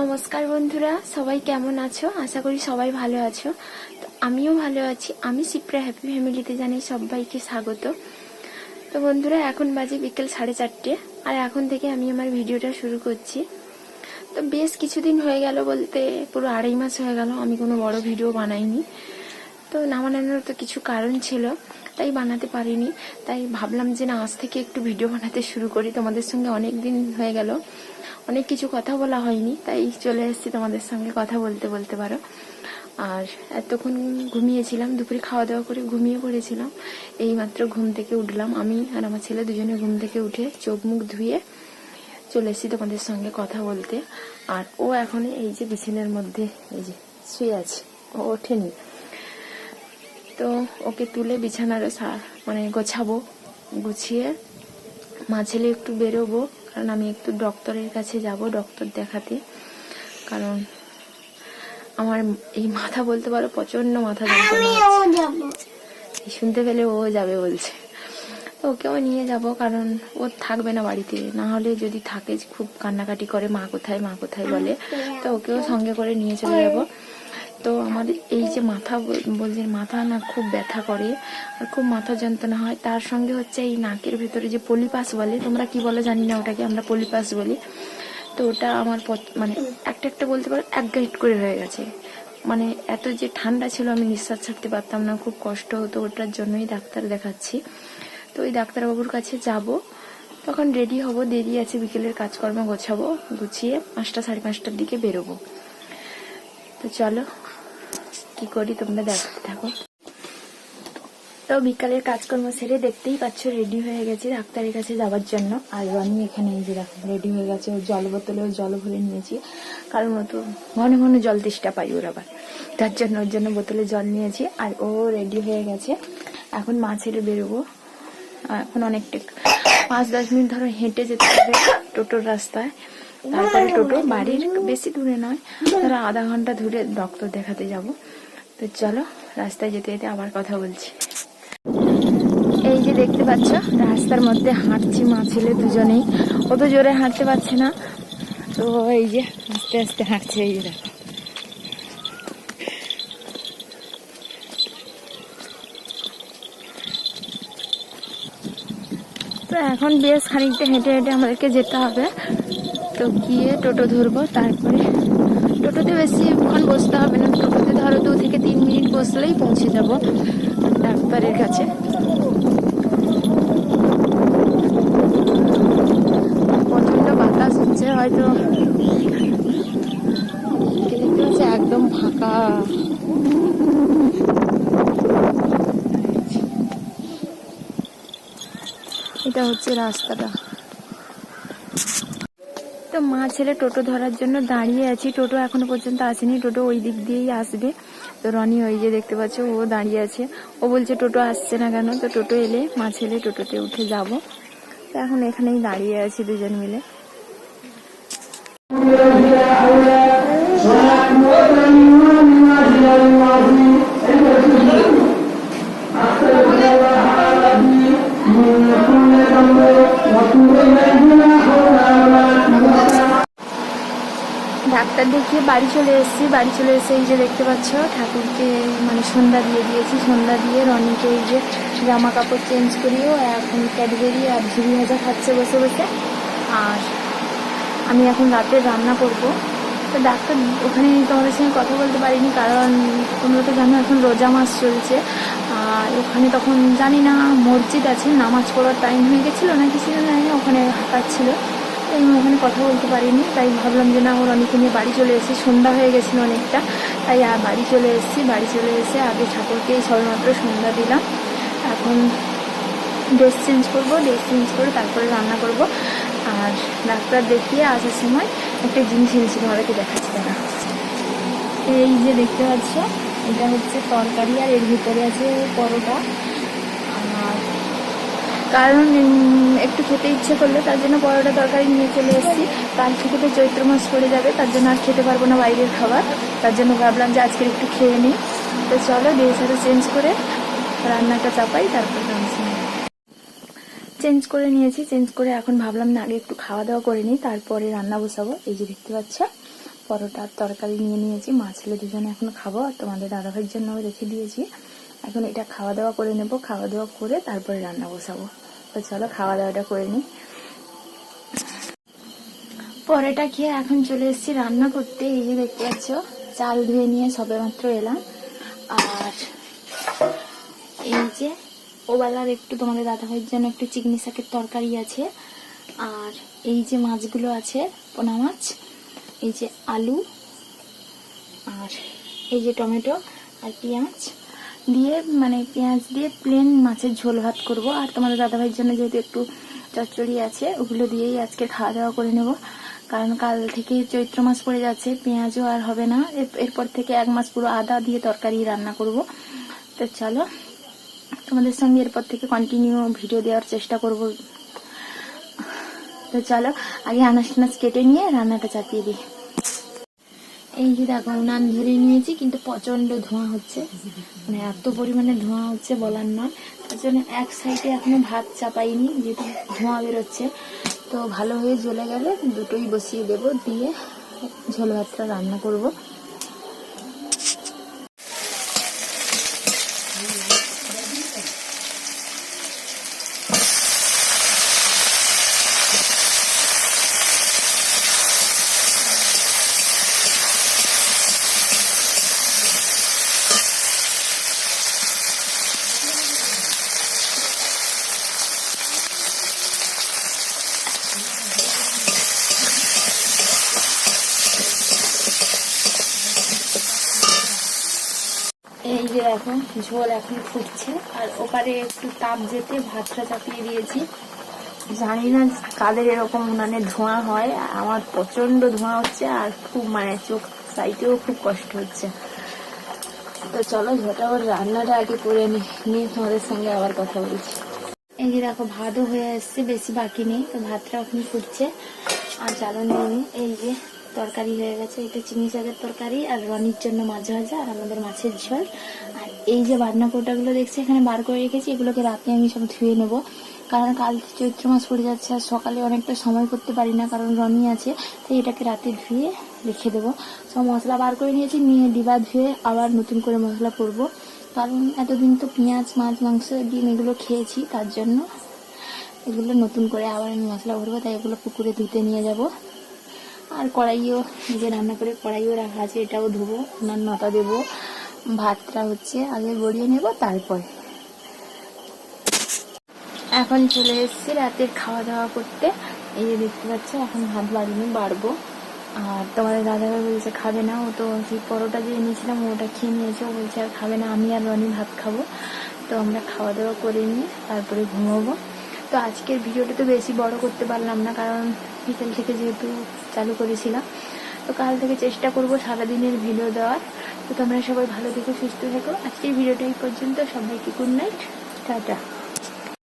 নমস্কার বন্ধুরা, সবাই কেমন আছো? আশা করি সবাই ভালো আছো। আমিও ভালো আছি। আমি সিপ্রা হ্যাপি ফ্যামিলিতে জানাই সবাইকে স্বাগত। তো বন্ধুরা, এখন বাজে বিকেল সাড়ে চারটে, আর এখন থেকে আমি আমার ভিডিওটা শুরু করছি। তো বেশ কিছুদিন হয়ে গেল বলতে পুরো আড়াই মাস হয়ে গেল, আমি কোনো বড় ভিডিও বানাইনি। তো নামানোর তো কিছু কারণ ছিল। তাই বানাতে পারিনি। তাই ভাবলাম যে না, আজ থেকে একটু ভিডিও বানাতে শুরু করি। তোমাদের সঙ্গে অনেক দিন হয়ে গেল। অনেক কিছু কথা বলা হয়নি, তাই চলে এসেছি তোমাদের সঙ্গে কথা বলতে বলতে পারো। আর এতক্ষণ ঘুমিয়েছিলাম, দুপুরে খাওয়া দাওয়া করে ঘুমিয়ে পড়েছিলাম। এইমাত্র ঘুম থেকে উঠলাম। আমি আর আমার ছেলে দুজনে ঘুম থেকে উঠে চোখ মুখ ধুয়ে চলে এসেছি তোমাদের সঙ্গে কথা বলতে। আর ও এখন এই যে বিছানার মধ্যে, এই যে শুয়ে আছে, ও ওঠেনি। তো ওকে তুলে বিছানার মানে গোছাবো গুছিয়ে মা ছেলে একটু বেরোবো কারণ আমি একটু ডক্টরের কাছে যাব ডক্টর দেখাতে। কারণ আমার এই মাথা বলতে পারো প্রচণ্ড মাথা শুনতে পেলে ও যাবে বলছে। তো ওকেও নিয়ে যাব কারণ ও থাকবে না বাড়িতে। না হলে যদি থাকে খুব কান্নাকাটি করে মা কোথায় মা কোথায় বলে। তো ওকেও সঙ্গে করে নিয়ে চলে যাব। তো আমার এই যে মাথা বল- বলছে মাথা না খুব ব্যথা করে আর খুব মাথা যন্ত্রণা হয়। তার সঙ্গে হচ্ছে এই নাকের ভেতরে যে পলিপাস বলে, তোমরা কি বলো জানি না ওটাকে আমরা পলিপাস বলি। তো ওটা আমার মানে একটা একটা বলতে পারো এক গাইড করে হয়ে গেছে। মানে এত যে ঠান্ডা ছিল আমি নিঃশ্বাস ছাড়তে পারতাম না, খুব কষ্ট হতো ওটার জন্যই ডাক্তার দেখাচ্ছি। তো ওই ডাক্তারবাবুর কাছে যাব, তখন রেডি হব, দেরি আছে, বিকেলের কাজকর্ম গোছাবো, গুছিয়ে পাঁচটা সাড়ে পাঁচটার দিকে বেরোবো। তো চলো কি করি তোমরা দেখতে থাকো। তো বিকালের কাজকর্ম সেরে দেখতেই পাচ্ছ রেডি হয়ে গেছি ডাক্তারের কাছে যাওয়ার জন্য। আর রনি এখানে এই যে দেখো রেডি হয়ে গেছে, ওর জল বোতলেও জল ভরে নিয়েছি। কারণ ও তো ঘন ঘন জল তেষ্টা পাই ওর আবার। তার জন্য ওর জন্য বোতলে জল নিয়েছি, আর ও রেডি হয়ে গেছে। এখন মা ছেড়ে বেরোবো। এখন অনেকটা, পাঁচ দশ মিনিট ধরো হেঁটে যেতে হবে টোটোর রাস্তায়। তারপরে টোটো বাড়ির বেশি দূরে নয়। ধরো আধা ঘণ্টা ধরে ডক্টর দেখাতে যাব। তো চলো রাস্তায় যেতে যেতে আবার কথা বলছি। এই যে দেখতে পাচ্ছ রাস্তার মধ্যে হাঁটছি মা ছেলে দুজনেই। অত জোরে হাঁটতে পারছে না। তো এই যে আস্তে আস্তে হাঁটছে এই যে দেখো। তো এখন বেশ খানিকটা হেঁটে হেঁটে আমাদেরকে যেতে হবে। তো গিয়ে টোটো ধরবো, তারপরে টোটোতে বেশিক্ষণ বসতে হবে না। টোটোতে ধরো দু থেকে তিন মিনিট বসলেই পৌঁছে যাব ডাক্তারের কাছে। প্রচণ্ড বাতাস হচ্ছে, হয়তো একদম ফাঁকা। এটা হচ্ছে রাস্তাটা। তো মা ছেলে টোটো ধরার জন্য দাঁড়িয়ে আছি। টোটো এখনও পর্যন্ত আসেনি, টোটো ওই দিক দিয়েই আসবে। তো রনি ওই যে দেখতে পাচ্ছ, ও দাঁড়িয়ে আছে। ও বলছে টোটো আসছে না কেন? তো টোটো এলে মা ছেলে টোটোতে উঠে যাব। তো এখন এখানেই দাঁড়িয়ে আছি দুজন মিলে। ডাক্তার দেখিয়ে বাড়ি চলে এসেছি। বাড়ি চলে এসে এই যে দেখতে পাচ্ছ, ঠাকুরকে মানে সন্ধ্যা দিয়ে দিয়েছি। সন্ধ্যা দিয়ে রনিকে এই যে জামা কাপড় চেঞ্জ করিয়েও এখন ক্যাডবেরি আর ঝুড়ি ভাজা খাচ্ছে বসে বসে। আর আমি এখন রাতে রান্না করব। তো ডাক্তার, ওখানে তোমাদের সঙ্গে কথা বলতে পারিনি, কারণ তোমরা তো জানো এখন রোজা মাস চলছে। আর ওখানে তখন জানি না, মসজিদ আছে, নামাজ পড়ার টাইম হয়ে গেছিল না কিছু জানি না, ওখানে হাঁকাচ্ছিল তাই আমি ওখানে কথা বলতে পারিনি, তাই ভাবলাম যে না, ওর অনেকে নিয়ে বাড়ি চলে এসেছি, সন্ধ্যা হয়ে গেছিল অনেকটা। তাই আর বাড়ি চলে এসেছি, বাড়ি চলে এসে আগে ঠাকুরকেই সবেমাত্র সন্ধ্যা দিলাম। এখন ড্রেস চেঞ্জ করব ড্রেস চেঞ্জ করে তারপরে রান্না করব। আর ডাক্তার দেখিয়ে আসার সময় একটা জিনিস এনেছি তোমাদেরকে দেখাচ্ছি দেখা এই যে দেখতে পাচ্ছ এটা হচ্ছে তরকারি আর এর ভিতরে আছে পরোটা। আর কারণ একটু খেতে ইচ্ছে করলে তার জন্য পরোটা তরকারি নিয়ে চলে এসেছি। কাল থেকে তো চৈত্র মাস পড়ে যাবে, তার জন্য আর খেতে পারব না বাইরের খাবার। তার জন্য ভাবলাম যে আজকে একটু খেয়ে নিই। তো চলো, ড্রেস আরও চেঞ্জ করে রান্নাটা চাপাই, তারপর চেঞ্জ করে নিয়েছি, চেঞ্জ করে এখন ভাবলাম না, আগে একটু খাওয়া দাওয়া করে নিই, তারপরে রান্না বসাবো। এই যে দেখতে পাচ্ছ? পরোটার তরকারি নিয়ে নিয়েছি। মা ছেলে দুজনে এখন খাব আর তোমাদের দাদাভাইয়ের জন্য রেখে দিয়েছি। এখন এটা খাওয়া দাওয়া করে নেব। খাওয়া দাওয়া করে তারপরে রান্না বসাবো। তো চলো খাওয়া দাওয়াটা করে নিই। পরোটা খেয়ে এখন চলে এসেছি রান্না করতে। এই যে দেখতে পাচ্ছ, চাল ধুয়ে নিয়ে সবে মাত্র এলাম। আর এই যে ওবেলার একটু তোমাদের দাদাভাইয়ের জন্য একটু চিকনি শাকের তরকারি আছে। আর এই যে মাছগুলো আছে পোনা মাছ এই যে আলু আর এই যে টমেটো আর পেঁয়াজ দিয়ে মানে পেঁয়াজ দিয়ে প্লেন মাছের ঝোল ভাত করব। আর তোমাদের দাদাভাইয়ের জন্য যেহেতু একটু চচ্চড়ি আছে, ওগুলো দিয়েই আজকে খাওয়া দাওয়া করে নেব। কারণ কাল থেকে চৈত্র মাস পড়ে যাচ্ছে, পেঁয়াজও আর হবে না। এর- এরপর থেকে এক মাস পুরো আদা দিয়ে তরকারি রান্না করব। তো চলো, তোমাদের সঙ্গে এরপর থেকে কন্টিনিউ ভিডিও দেওয়ার চেষ্টা করব। তো চলো, আগে আনাজ টানাজ কেটে নিয়ে রান্নাটা চাপিয়ে দিই। এই যে দেখো, উনান ধরে নিয়েছি, কিন্তু প্রচণ্ড ধোঁয়া হচ্ছে। মানে এত পরিমাণে ধোঁয়া হচ্ছে বলার নয়। তার জন্য এক সাইডে এখনও ভাত চাপাইনি, যেহেতু ধোঁয়া বেরোচ্ছে। তো ভালো হয়ে জ্বলে গেলে, দুটোই বসিয়ে দেবো, দিয়ে ঝোল ভাতটা রান্না করব। এই যে এখন ঝোল এখন ফুটছে। আর ওপারে একটু তাপ যেতে ভাতটা চাপিয়ে দিয়েছি। জানি না কাদের এরকম উনানে ধোঁয়া হয়। আমার প্রচণ্ড ধোঁয়া হচ্ছে আর খুব মানে চোখ সাইটেও খুব কষ্ট হচ্ছে। তো চলো ঝটাবার রান্নাটা আগে করে নিয়ে তোমাদের সঙ্গে আবার কথা বলছি। এই যে দেখো, ভাতও হয়ে আসছে বেশি বাকি নেই। তো ভাতটা এখন ফুটছে। আর চালও নিয়ে এই যে তরকারি হয়ে গেছে। এটা চিনি শাকের তরকারি আর রনির জন্য মাছ ভাজা আর আমাদের মাছের ঝোল। আর এই যে বান্না কোটাগুলো দেখছি, এখানে বার করে রেখেছি। এগুলোকে রাতে আমি সব ধুয়ে নেব। কারণ কাল চৈত্র মাস পড়ে যাচ্ছে আর সকালে অনেকটা সময় করতে পারি না, কারণ রনি আছে। তাই এটাকে রাতে ধুয়ে রেখে দেবো। সব মশলা বার করে নিয়েছি, নিয়ে ডিবা ধুয়ে আবার নতুন করে মশলা করব। কারণ এতদিন তো পেঁয়াজ, মাছ, মাংস, ডিম এগুলো খেয়েছি, তার জন্য এগুলো নতুন করে আবার আমি মশলা ভরবো। তাই এগুলো পুকুরে ধুতে নিয়ে যাব। আর কড়াইও, নিজে রান্না করে কড়াইও রাখা আছে, এটাও ধোবো ওনার নটা দেবো, ভাতটা হচ্ছে আগে গড়িয়ে নেব, তারপরে। এখন চলে এসেছি রাতের খাওয়া দাওয়া করতে। এই যে দেখতে পাচ্ছ, এখন ভাত বাড়িনি, বাড়বো। আর তোমাদের দাদাভাই বলছে, খাবে না। ও তো সেই পরোটা যে এনেছিলাম, ওটা খেয়ে নিয়েছে। ও বলছে, আর খাবে না, আমি আর রনি ভাত খাব। তো আমরা খাওয়া দাওয়া করে নিয়ে তারপরে ঘুমাবো। তো আজকের ভিডিওটা তো বেশি বড় করতে পারলাম না, কারণ বিকেল থেকে যেহেতু চালু করেছিলাম। তো কাল থেকে চেষ্টা করব সারাদিনের ভিডিও দেওয়ার। তো তোমরা সবাই ভালো থেকো, সুস্থ থেকো। আজকের ভিডিওটা এই পর্যন্ত। সবাইকে গুড নাইট টাটা।